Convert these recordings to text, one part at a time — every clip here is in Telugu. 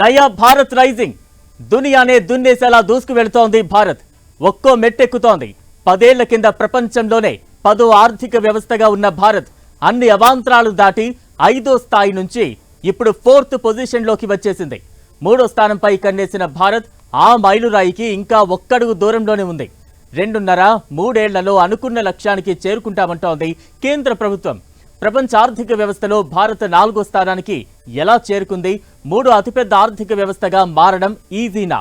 నయా భారత్ రైజింగ్. దునియానే దున్నేసేలా దూసుకు వెళుతోంది భారత్. ఒక్కో మెట్టెక్కుతోంది. పదేళ్ళ కింద ప్రపంచంలోనే పదో ఆర్థిక వ్యవస్థగా ఉన్న భారత్ అన్ని అవాంతరాలు దాటి ఐదో స్థాయి నుంచి ఇప్పుడు ఫోర్త్ పొజిషన్లోకి వచ్చేసింది. మూడో స్థానంపై కన్నేసిన భారత్ ఆ మైలురాయికి ఇంకా ఒక్కడుగు దూరంలోనే ఉంది. రెండున్నర మూడేళ్ళలో అనుకున్న లక్ష్యానికి చేరుకుంటామంటోంది కేంద్ర ప్రభుత్వం. ప్రపంచ ఆర్థిక వ్యవస్థలో భారత్ నాలుగో స్థానానికి ఎలా చేరుకుంది? మూడో అతిపెద్ద ఆర్థిక వ్యవస్థగా మారడం ఈజీనా?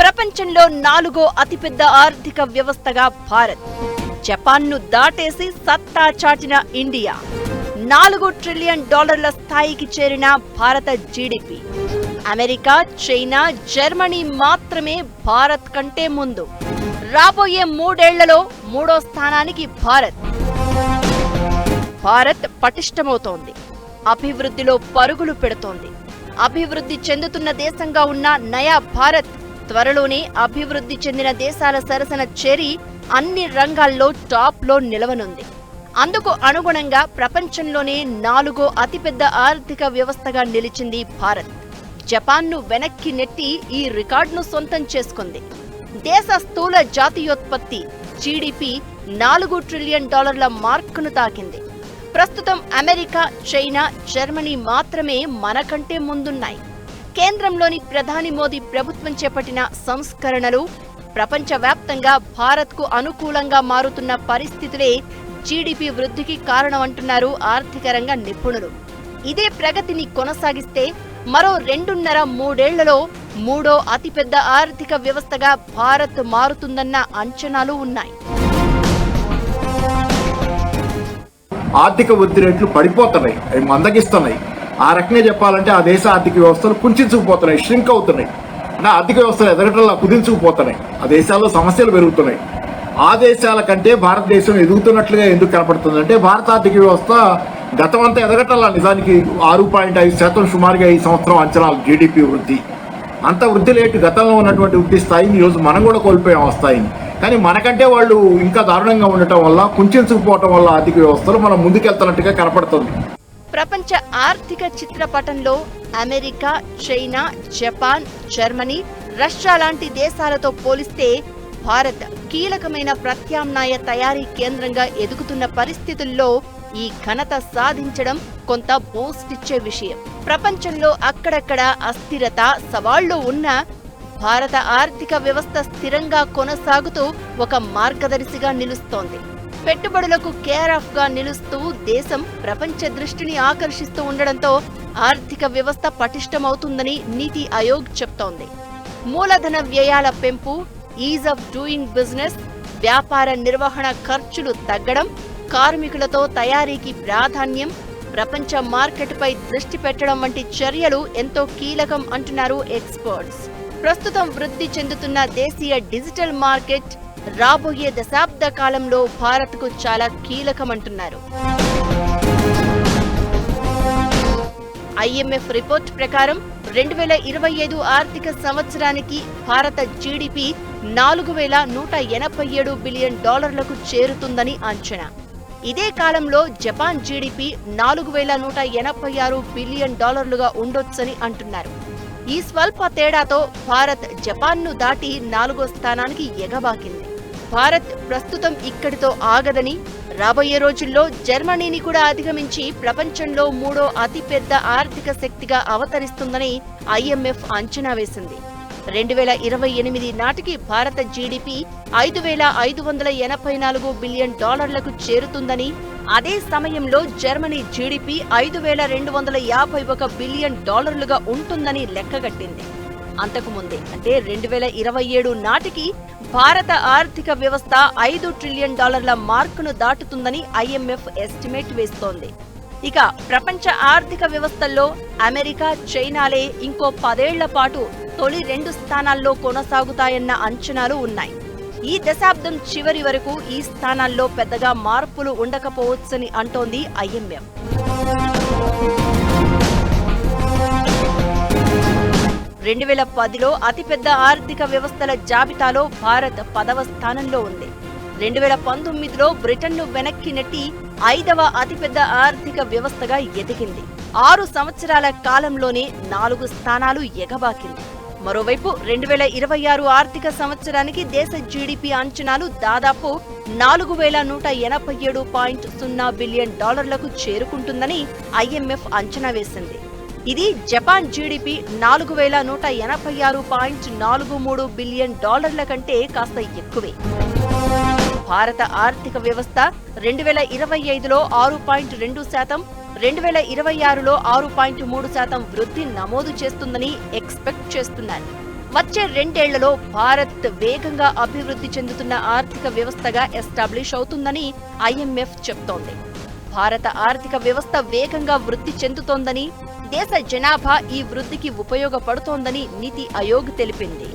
ప్రపంచంలో నాలుగో అతిపెద్ద ఆర్థిక వ్యవస్థగా భారత్. జపాన్ను దాటేసి సత్తా చాటిన ఇండియా. నాలుగు ట్రిలియన్ డాలర్ల స్థాయికి చేరిన భారత జీడిపి. అమెరికా చైనా జర్మనీ మాత్రమే భారత్ కంటే ముందు. రాబోయే మూడేళ్ళలో మూడో స్థానానికి భారత్. భారత్ పటిష్టమవుతోంది. అభివృద్ధిలో పరుగులు పెడుతోంది. అభివృద్ధి చెందుతున్న దేశంగా ఉన్న నయా భారత్ త్వరలోనే అభివృద్ధి చెందిన దేశాల సరసన చేరి అన్ని రంగాల్లో టాప్లో నిలవనుంది. అందుకు అనుగుణంగా ప్రపంచంలోనే నాలుగో అతిపెద్ద ఆర్థిక వ్యవస్థగా నిలిచింది భారత్. జపాన్ను వెనక్కి నెట్టి ఈ రికార్డును సొంతం చేసుకుంది. దేశ స్థూల జాతీయోత్పత్తి జీడిపి నాలుగు ట్రిలియన్ డాలర్ల మార్కును తాకింది. ప్రస్తుతం అమెరికా చైనా జర్మనీ మాత్రమే మనకంటే ముందున్నాయి. కేంద్రంలోని ప్రధాని మోదీ ప్రభుత్వం చేపట్టిన సంస్కరణలు ప్రపంచవ్యాప్తంగా భారత్కు అనుకూలంగా మారుతున్న పరిస్థితులే జీడిపి వృద్ధికి కారణమంటున్నారు ఆర్థిక రంగ నిపుణులు. ఇదే ప్రగతిని కొనసాగిస్తే మరో రెండున్నర మూడేళ్ళలో మూడో అతిపెద్ద ఆర్థిక వ్యవస్థగా భారత్ మారుతుందన్న అంచనాలు ఉన్నాయి. ఆర్థిక వృద్ధి రేట్లు పడిపోతున్నాయి. అవి మందగిస్తున్నాయి. ఆ రకంగా చెప్పాలంటే ఆ దేశ ఆర్థిక వ్యవస్థలు కుంచుకుపోతున్నాయి. ష్రింక్ అవుతున్నాయి. అంటే ఆర్థిక వ్యవస్థలు ఎదగటంలా కుదించుకుపోతున్నాయి. ఆ దేశాల్లో సమస్యలు పెరుగుతున్నాయి. ఆ దేశాల కంటే భారతదేశం ఎదుగుతున్నట్లుగా ఎందుకు కనపడుతుంది అంటే భారత ఆర్థిక వ్యవస్థ గతం అంతా నిజానికి ఆరు పాయింట్ ఐదు శాతం సుమారుగా ఈ సంవత్సరం అంచనాలు జీడిపి వృద్ధి. అంత వృద్ధి లేటు గతంలో ఉన్నటువంటి వృద్ధి స్థాయిని ఈరోజు మనం కూడా కోల్పోయాం ఆ స్థాయిని. కానీ మనకంటే వాళ్ళు ఇంకా దారుణంగా ఉండటం వల్ల కుంచుకుపోవటం వల్ల ఆర్థిక వ్యవస్థలు మనం ముందుకెళ్తున్నట్టుగా కనపడుతుంది. ప్రపంచ ఆర్థిక చిత్రపటంలో America China Japan Germany Russia లాంటి దేశాలతో పోలిస్తే భారత్ కీలకమైన ప్రత్యామ్నాయ తయారీ కేంద్రంగా ఎదుగుతున్న పరిస్థితుల్లో ఈ ఘనత సాధించడం కొంత బూస్ట్ ఇచ్చే విషయం. ప్రపంచంలో అక్కడక్కడ అస్థిరత సవాళ్ళు ఉన్నా భారత ఆర్థిక వ్యవస్థ స్థిరంగా కొనసాగుతూ ఒక మార్గదర్శిగా నిలుస్తోంది. పెట్టుబడులకు కేర్ ఆఫ్గా నిలుస్తూ దేశం ప్రపంచ దృష్టిని ఆకర్షిస్తూ ఉండడంతో ఆర్థిక వ్యవస్థ పటిష్టమవుతుందని నీతి ఆయోగ్ చెప్తోంది. మూలధన వ్యయాల పెంపు ఈజ్ ఆఫ్ డూయింగ్ బిజినెస్ వ్యాపార నిర్వహణ ఖర్చులు తగ్గడం కార్మికులతో తయారీకి ప్రాధాన్యం ప్రపంచ మార్కెట్పై దృష్టి పెట్టడం వంటి చర్యలు ఎంతో కీలకం అంటున్నారు ఎక్స్పర్ట్స్. ప్రస్తుతం వృద్ధి చెందుతున్న దేశీయ డిజిటల్ మార్కెట్ రాబోయే దశాబ్ద కాలంలో భారత్కు చాలా కీలకమంటున్నారు ఐఎంఎఫ్ రిపోర్ట్ ప్రకారం రెండు వేల ఇరవై ఐదు ఆర్థిక సంవత్సరానికి భారత జీడిపి నాలుగు వేల నూట ఎనభై ఏడు బిలియన్ డాలర్లకు చేరుతుందని అంచనా. ఇదే కాలంలో జపాన్ జీడిపి నాలుగు వేల నూట ఎనభై ఆరు బిలియన్ డాలర్లుగా ఉండొచ్చని అంటున్నారు. ఈ స్వల్ప తేడాతో భారత్ జపాన్ను దాటి నాలుగో స్థానానికి ఎగబాకింది. భారత్ ప్రస్తుతం ఇక్కడితో ఆగదని రాబోయే రోజుల్లో జర్మనీని కూడా అధిగమించి ప్రపంచంలో మూడో అతిపెద్ద ఆర్థిక శక్తిగా అవతరిస్తుందని ఐఎంఎఫ్ అంచనా వేసింది. రెండు వేల ఇరవై ఎనిమిది నాటికి భారత జీడిపి ఐదు వేల ఐదు వందల ఎనభై నాలుగు బిలియన్ డాలర్లకు చేరుతుందని అదే సమయంలో జర్మనీ జీడిపి ఐదు వేల రెండు వందల యాభై ఒక బిలియన్ డాలర్లుగా ఉంటుందని లెక్కగట్టింది. అంతకుముందే. అంటే రెండు వేల ఇరవై ఏడు నాటికి భారత ఆర్థిక వ్యవస్థ ఐదు ట్రిలియన్ డాలర్ల మార్కును దాటుతుందని ఐఎంఎఫ్ ఎస్టిమేట్ వేస్తోంది. ఇక ప్రపంచ ఆర్థిక వ్యవస్థల్లో అమెరికా చైనాలే ఇంకో పదేళ్ళ పాటు తొలి రెండు స్థానాల్లో కొనసాగుతాయన్న అంచనాలు ఉన్నాయి. ఈ దశాబ్దం చివరి వరకు ఈ స్థానాల్లో పెద్దగా మార్పులు ఉండకపోవచ్చని అంటోంది ఐఎంఎఫ్. రెండు వేల పదిలో అతిపెద్ద ఆర్థిక వ్యవస్థల జాబితాలో భారత్ పదవ స్థానంలో ఉంది. రెండు వేల పంతొమ్మిదిలో బ్రిటన్ను వెనక్కి నెట్టి ఐదవ అతిపెద్ద ఆర్థిక వ్యవస్థగా ఎదిగింది. ఆరు సంవత్సరాల కాలంలోనే నాలుగు స్థానాలు ఎగబాకింది. మరోవైపు రెండు వేల ఇరవై ఆరు ఆర్థిక సంవత్సరానికి దేశ జీడిపి అంచనాలు దాదాపు నాలుగు వేల నూట ఎనభై ఏడు పాయింట్ సున్నా బిలియన్ డాలర్లకు చేరుకుంటుందని ఐఎంఎఫ్ అంచనా వేసింది. ఇది జపాన్ జీడిపి నాలుగు వేల నూట ఎనభై ఆరు పాయింట్ నాలుగు మూడు బిలియన్ డాలర్ల కంటే కాస్త ఎక్కువే. భారత ఆర్థిక వ్యవస్థ రెండు వేల ఇరవై ఐదులో ఆరు పాయింట్ రెండు శాతం రెండు వేల ఇరవై ఆరులో ఆరు పాయింట్ మూడు శాతం వృద్ధి నమోదు చేస్తుందని ఎక్స్పెక్ట్ చేస్తున్నారు. వచ్చే రెండేళ్ళలో భారత్ వేగంగా అభివృద్ధి చెందుతున్న ఆర్థిక వ్యవస్థగా ఎస్టాబ్లిష్ అవుతుందని ఐఎంఎఫ్ చెప్తోంది. భారత ఆర్థిక వ్యవస్థ వేగంగా వృద్ధి చెందుతోందని దేశ జనాభా ఈ వృద్ధికి ఉపయోగపడుతోందని నీతి ఆయోగ్ తెలిపింది.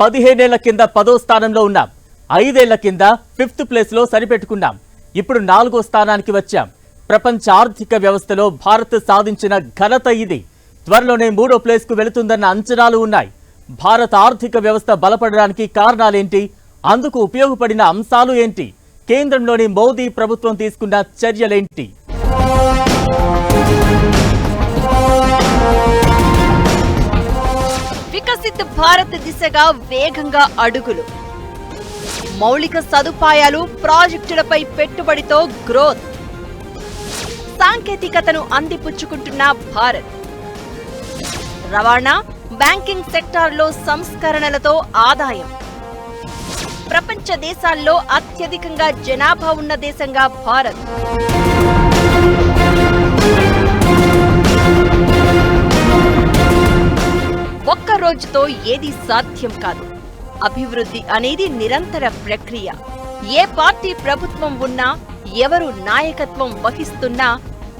పదిహేనేళ్ళ కింద పదో స్థానంలో ఉన్నాం. ఐదేళ్ళ కింద ఫిఫ్త్ ప్లేస్లో సరిపెట్టుకున్నాం. ఇప్పుడు నాలుగో స్థానానికి వచ్చాం. ప్రపంచ ఆర్థిక వ్యవస్థలో భారత్ సాధించిన ఘనత ఇది. త్వరలోనే మూడో ప్లేస్కు వెళుతుందన్న అంచనాలు ఉన్నాయి. భారత ఆర్థిక వ్యవస్థ బలపడడానికి కారణాలేంటి? అందుకు ఉపయోగపడిన అంశాలు ఏంటి? కేంద్రంలోని మోదీ ప్రభుత్వం తీసుకున్న చర్యలేంటి? వికసిత్ భారత్ దిశగా వేగంగా అడుగులు. మౌలిక సదుపాయాలు ప్రాజెక్టులపై పెట్టుబడితో గ్రోత్. సాంకేతికతను అందిపుచ్చుకుంటున్న భారత్. రవాణా బ్యాంకింగ్ సెక్టార్లో సంస్కరణలతో ఆదాయం. ప్రపంచ దేశాల్లో అత్యధికంగా జనాభా ఉన్న దేశంగా భారత్. ఒక్క రోజుతో ఏది సాధ్యం కాదు. అభివృద్ధి అనేది నిరంతర ప్రక్రియ. ఏ పార్టీ ప్రభుత్వం ఉన్నా ఎవరు నాయకత్వం వహిస్తున్నా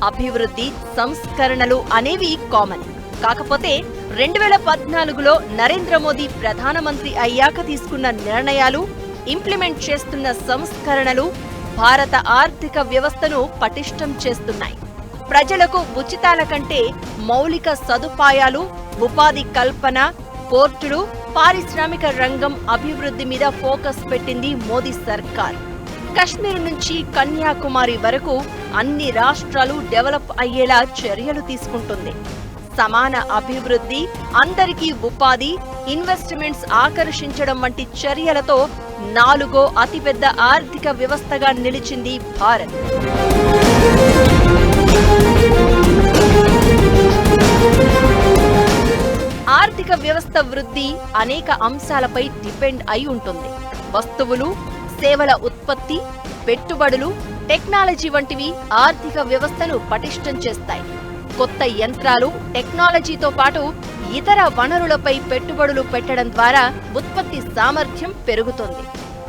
అభివృద్ధి సంస్కరణలు అనేవి కామన్ కాకపోతే రెండు వేల పద్నాలుగులో నరేంద్ర మోదీ ప్రధానమంత్రి అయ్యాక తీసుకున్న నిర్ణయాలు ఇంప్లిమెంట్ చేస్తున్న సంస్కరణలు భారత ఆర్థిక వ్యవస్థను పటిష్టం చేస్తున్నాయి. ప్రజలకు ఉచితాల కంటే మౌలిక సదుపాయాలు ఉపాధి కల్పన పోర్టులు పారిశ్రామిక రంగం అభివృద్ధి మీద ఫోకస్ పెట్టింది మోదీ సర్కార్. కశ్మీర్ నుంచి కన్యాకుమారి వరకు అన్ని రాష్ట్రాలు డెవలప్ అయ్యేలా చర్యలు తీసుకుంటుంది. సమాన అభివృద్ధి అందరికీ ఉపాధి ఇన్వెస్ట్మెంట్స్ ఆకర్షించడం వంటి చర్యలతో నాలుగో అతిపెద్ద ఆర్థిక వ్యవస్థగా నిలిచింది భారత్. ఆర్థిక వ్యవస్థ వృద్ధి అనేక అంశాలపై డిపెండ్ అయి ఉంటుంది. వస్తువులు సేవల ఉత్పత్తి పెట్టుబడులు టెక్నాలజీ వంటివి ఆర్థిక వ్యవస్థను పటిష్టం చేస్తాయి. కొత్త యంత్రాలు టెక్నాలజీతో పాటు ఇతర వనరులపై పెట్టుబడులు పెట్టడం ద్వారా ఉత్పత్తి సామర్థ్యం పెరుగుతుంది.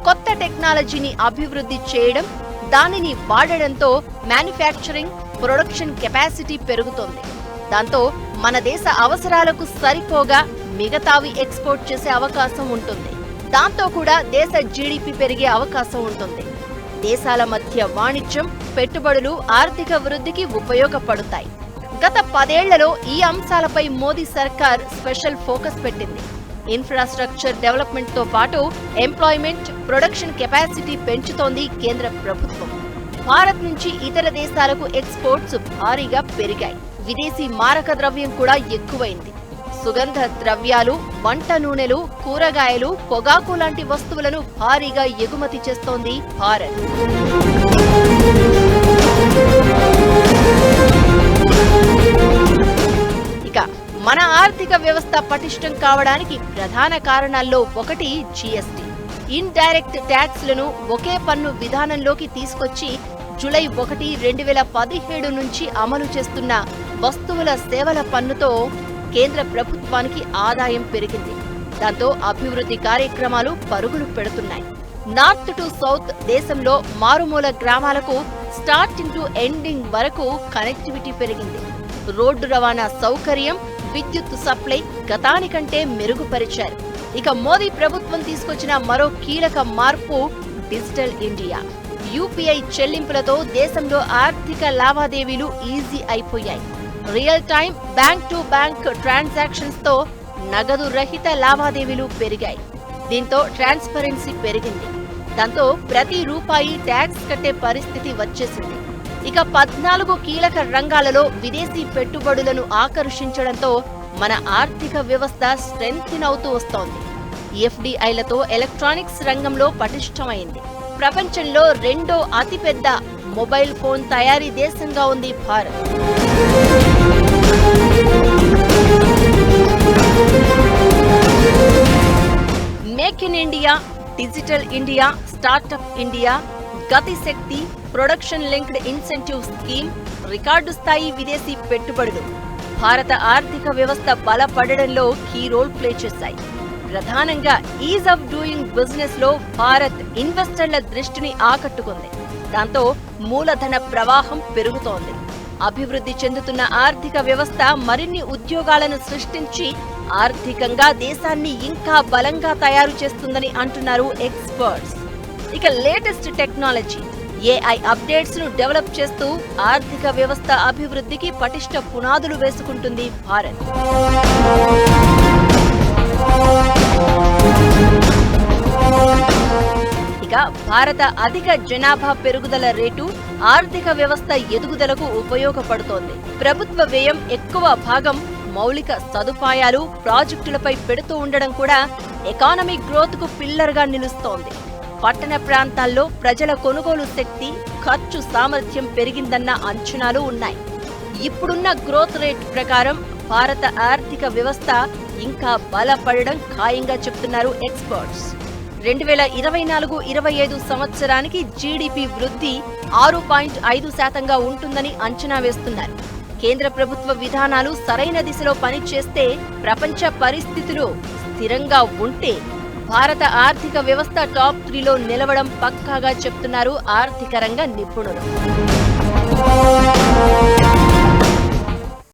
కొత్త టెక్నాలజీని అభివృద్ధి చేయడం దానిని వాడడంతో మ్యానుఫ్యాక్చరింగ్ ప్రొడక్షన్ కెపాసిటీ పెరుగుతోంది. దాంతో మన దేశ అవసరాలకు సరిపోగా మిగతావి ఎక్స్పోర్ట్ చేసే అవకాశం ఉంటుంది. దాంతో కూడా దేశ జీడిపి పెరిగే అవకాశం ఉంటుంది. దేశాల మధ్య వాణిజ్యం పెట్టుబడులు ఆర్థిక వృద్ధికి ఉపయోగపడతాయి. గత పదేళ్ళలో ఈ అంశాలపై మోదీ సర్కార్ స్పెషల్ ఫోకస్ పెట్టింది. ఇన్ఫ్రాస్ట్రక్చర్ డెవలప్మెంట్తో పాటు ఎంప్లాయ్మెంట్ ప్రొడక్షన్ కెపాసిటీ పెంచుతోంది కేంద్ర ప్రభుత్వం. భారత్ నుంచి ఇతర దేశాలకు ఎక్స్పోర్ట్స్ భారీగా పెరిగాయి. విదేశీ మారక ద్రవ్యం కూడా ఎక్కువైంది. సుగంధ ద్రవ్యాలు వంట నూనెలు కూరగాయలు పొగాకు లాంటి వస్తువులను భారీగా ఎగుమతి చేస్తోంది భారత్. ఆర్థిక వ్యవస్థ పటిష్టం కావడానికి ప్రధాన కారణాల్లో ఒకటి జీఎస్టీ. ఇన్ డైరెక్ట్ ట్యాక్స్లను ఒకే పన్ను విధానంలోకి తీసుకొచ్చి జూలై ఒకటి రెండు వేల పదిహేడు నుంచి అమలు చేస్తున్న వస్తువుల సేవల పన్నుతో కేంద్ర ప్రభుత్వానికి ఆదాయం పెరిగింది. దాంతో అభివృద్ధి కార్యక్రమాలు పరుగులు పెడుతున్నాయి. నార్త్ టు సౌత్ దేశంలో మారుమూల గ్రామాలకు స్టార్టింగ్ టు ఎండింగ్ వరకు కనెక్టివిటీ పెరిగింది. రోడ్డు రవాణా సౌకర్యం విద్యుత్ సప్లై గతానికంటే మెరుగుపరిచారు. ఇక మోదీ ప్రభుత్వం తీసుకొచ్చిన మరో కీలక మార్పు డిజిటల్ ఇండియా. యూపీఐ చెల్లింపులతో దేశంలో ఆర్థిక లావాదేవీలు ఈజీ అయిపోయాయి. Real time bank to bank ట్రాన్సాక్షన్స్తో నగదు రహిత లావాదేవీలు పెరిగాయి. దీంతో ట్రాన్స్పరెన్సీ పెరిగింది. దాంతో ప్రతి రూపాయి ట్యాక్స్ కట్టే పరిస్థితి వచ్చేసింది. ఇక పద్నాలుగు కీలక రంగాలలో విదేశీ పెట్టుబడులను ఆకర్షించడంతో మన ఆర్థిక వ్యవస్థ స్ట్రెంగ్త్ అవుతూ వస్తోంది. ఎఫ్డిఐలతో ఎలక్ట్రానిక్స్ రంగంలో పటిష్టమైంది. ప్రపంచంలో రెండో అతిపెద్ద మొబైల్ ఫోన్ తయారీ దేశంగా ఉంది Bharat. Make in India digital India startup India Gati Shakti production linked incentive scheme record స్థాయి విదేశీ పెట్టుబడులు. భారత ఆర్థిక వ్యవస్థ బలపడడంలో కీ రోల్ ప్లే చేశాయి. ప్రధానంగా ఈజ్ ఆఫ్ డూయింగ్ బిజినెస్లో భారత్ ఇన్వెస్టర్ల దృష్టిని ఆకట్టుకుంది. దాంతో మూలధన ప్రవాహం పెరుగుతోంది. అభివృద్ధి చెందుతున్న ఆర్థిక వ్యవస్థ మరిన్ని ఉద్యోగాలను సృష్టించి ఆర్థికంగా దేశాన్ని ఇంకా బలంగా తయారు చేస్తుందని అంటున్నారు ఎక్స్పర్ట్స్. ఇక లేటెస్ట్ టెక్నాలజీ. ఏఐ అప్డేట్స్ను డెవలప్ చేస్తూ ఆర్థిక వ్యవస్థ అభివృద్ధికి పటిష్ట పునాదులు వేసుకుంటుంది భారత్. ఇక భారత అధిక జనాభా పెరుగుదల రేటు ఆర్థిక వ్యవస్థ ఎదుగుదలకు ఉపయోగపడుతోంది. ప్రభుత్వ వ్యయం ఎక్కువ భాగం మౌలిక సదుపాయాలు ప్రాజెక్టులపై పెడుతూ ఉండడం కూడా ఎకానమీ గ్రోత్కు పిల్లర్గా నిలుస్తోంది. పట్టణ ప్రాంతాల్లో ప్రజల కొనుగోలు శక్తి ఖర్చు సామర్థ్యం పెరిగిందన్న అంచనాలు ఉన్నాయి. ఇప్పుడున్న గ్రోత్ రేట్ ప్రకారం భారత ఆర్థిక వ్యవస్థ ఇంకా బలపడడం ఖాయంగా చెప్తున్నారు ఎక్స్పర్ట్స్. రెండు వేల ఇరవై నాలుగు ఇరవై ఐదు సంవత్సరానికి జీడిపి వృద్ధి ఆరు పాయింట్ ఐదు శాతంగా ఉంటుందని అంచనా వేస్తున్నారు. కేంద్ర ప్రభుత్వ విధానాలు సరైన దిశలో పనిచేస్తే ప్రపంచ పరిస్థితులు స్థిరంగా ఉంటే భారత ఆర్థిక వ్యవస్థ టాప్ త్రీలో నిలవడం పక్కాగా చెప్తున్నారు ఆర్థిక రంగ నిపుణులు.